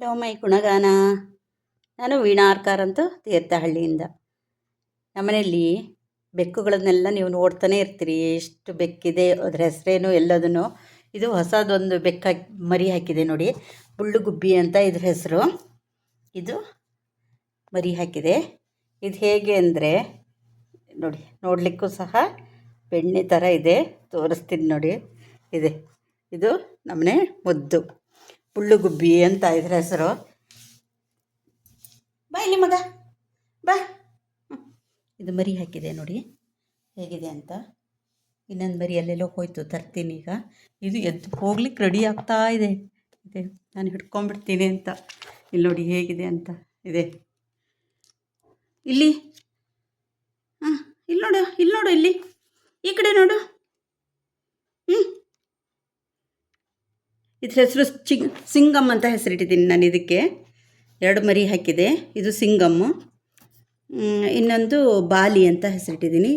Hello my ಗುಣಗಾನ. ನಾನು ವೀಣಾರ್ಕಾರ್ ಅಂತ ತೀರ್ಥಹಳ್ಳಿಯಿಂದ. ನಮ್ಮನೆಯಲ್ಲಿ ಬೆಕ್ಕುಗಳನ್ನೆಲ್ಲ ನೀವು ನೋಡ್ತಾನೆ ಇರ್ತೀರಿ. ಎಷ್ಟು ಬೆಕ್ಕಿದೆ, ಅದ್ರ ಹೆಸರೇನು ಎಲ್ಲದನ್ನು. ಇದು ಹೊಸದೊಂದು ಬೆಕ್ಕ ಮರಿ ಹಾಕಿದೆ ನೋಡಿ. ಗುಬ್ಬಿ ಅಂತ ಇದ್ರ ಹೆಸರು. ಇದು ಮರಿ ಹಾಕಿದೆ. ಇದು ಹೇಗೆ ಅಂದರೆ, ನೋಡಿ, ನೋಡಲಿಕ್ಕೂ ಸಹ ಬೆಣ್ಣೆ ಥರ ಇದೆ. ತೋರಿಸ್ತೀನಿ ನೋಡಿ. ಇದೆ. ಇದು ನಮ್ಮನೆ ಮುದ್ದು. ಗುಬ್ಬಿ ಅಂತ ಇದ್ರ ಹೆಸರು. ಬಾ ಇಲ್ಲಿ ಮಗ, ಬಾ. ಇದು ಮರಿ ಹಾಕಿದೆ ನೋಡಿ, ಹೇಗಿದೆ ಅಂತ. ಇನ್ನೊಂದು ಮರಿ ಅಲ್ಲೆಲ್ಲೋ ಹೋಯ್ತು, ತರ್ತೀನಿ ಈಗ. ಇದು ಎದ್ದು ಹೋಗ್ಲಿಕ್ಕೆ ರೆಡಿ ಆಗ್ತಾ ಇದೆ. ಇದೆ, ನಾನು ಹಿಡ್ಕೊಂಡ್ಬಿಡ್ತೀನಿ ಅಂತ. ಇಲ್ಲಿ ನೋಡಿ ಹೇಗಿದೆ ಅಂತ. ಇದೆ. ಇಲ್ಲಿ. ಹಾಂ ಇಲ್ಲಿ ನೋಡು ಇಲ್ಲಿ ನೋಡು, ಇಲ್ಲಿ. ಈ ಕಡೆ ನೋಡು ಹ್ಞೂ ಇದ್ರ ಹೆಸರು ಚಿಂಗ್, ಸಿಂಗಮ್ ಅಂತ ಹೆಸರಿಟ್ಟಿದ್ದೀನಿ ನಾನು ಇದಕ್ಕೆ. ಎರಡು ಮರಿ ಹಾಕಿದೆ. ಇದು ಸಿಂಗಮ್ಮು ಇನ್ನೊಂದು ಬಾಲಿ ಅಂತ ಹೆಸರಿಟ್ಟಿದ್ದೀನಿ.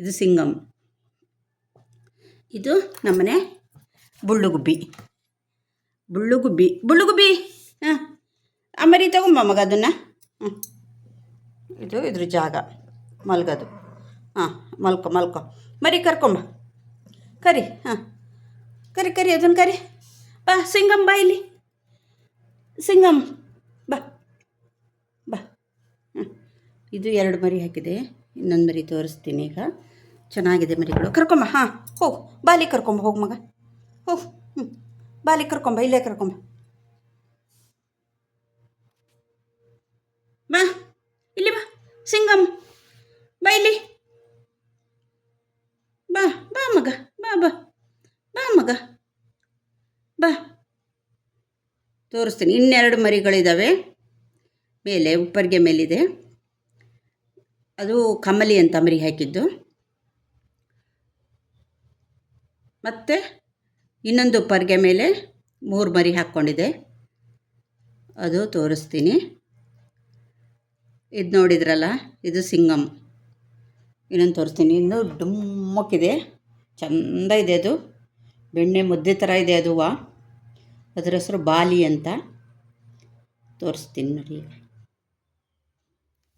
ಇದು ಸಿಂಗಮ್. ಇದು ನಮ್ಮನೆ ಬುಳ್ಳುಗುಬ್ಬಿ. ಬುಳ್ಳುಗುಬ್ಬಿ ಬುಳ್ಳುಗುಬ್ಬಿ! ಹಾಂ, ಆ ಮರಿ ತಗೊಂಬ ಮಗ ಅದನ್ನು. ಹ್ಞೂ ಇದು ಇದ್ರ ಜಾಗ, ಮಲ್ಗೋದು. ಹಾಂ, ಮಲ್ಕೊ ಮಲ್ಕೊ. ಮರಿ ಕರ್ಕೊಂಬ. ಕರಿ, ಹಾಂ. ಕರಿ ಕರಿ, ಅದನ್ನು ಕರಿ. ಬಾ ಸಿಂಗಮ್ ಬಾ ಇಲ್ಲಿ ಸಿಂಗಮ್ ಬಾ ಬಾ. ಇದು ಎರಡು ಮರಿ ಹಾಕಿದೆ. ಇನ್ನೊಂದು ಮರಿ ತೋರಿಸ್ತೀನಿ ಈಗ. ಚೆನ್ನಾಗಿದೆ ಮರಿಗಳು. ಕರ್ಕೊಂಬ, ಹಾಂ. ಹೋಗು ಬಾಲಿ ಕರ್ಕೊಂಬ, ಹೋಗು ಮಗ. ಹೋಗು ಹ್ಞೂ ಬಾಲಿ ಕರ್ಕೊಂಬ, ಇಲ್ಲೇ ಕರ್ಕೊಂಬ. ಬಾ ಇಲ್ಲಿ ಬಾ. ಸಿಂಗಮ್ ಬಾ ಇಲ್ಲಿ. ಬಾ ಬಾ ಮಗ. ಬಾ ಬಾ. ಬಾ ಮಗ. ಬಾ. ತೋರಿಸ್ತೀನಿ. ಇನ್ನೆರಡು ಮರಿಗಳಿದ್ದಾವೆ ಮೇಲೆ, ಉಪ್ಪರಿಗೆ ಮೇಲಿದೆ. ಅದು ಕಮಲಿ ಅಂತ ಮರಿ ಹಾಕಿದ್ದು. ಮತ್ತು ಇನ್ನೊಂದು ಉಪ್ಪರಿಗೆ ಮೇಲೆ ಮೂರು ಮರಿ ಹಾಕ್ಕೊಂಡಿದೆ. ಅದು ತೋರಿಸ್ತೀನಿ. ಇದು ನೋಡಿದ್ರಲ್ಲ, ಇದು ಸಿಂಗಮ್. ಇನ್ನೊಂದು ತೋರಿಸ್ತೀನಿ. ಇನ್ನು ಡುಮ್ಮಕ್ಕಿದೆ. ಚಂದ ಇದೆ ಅದು. ಬೆಣ್ಣೆ ಮುದ್ದೆ ಥರ ಇದೆ ಅದು ಹೂವು ಅದ್ರ ಹೆಸರು ಬಾಲಿ ಅಂತ ತೋರಿಸ್ತೀನಿ ನೋಡಿ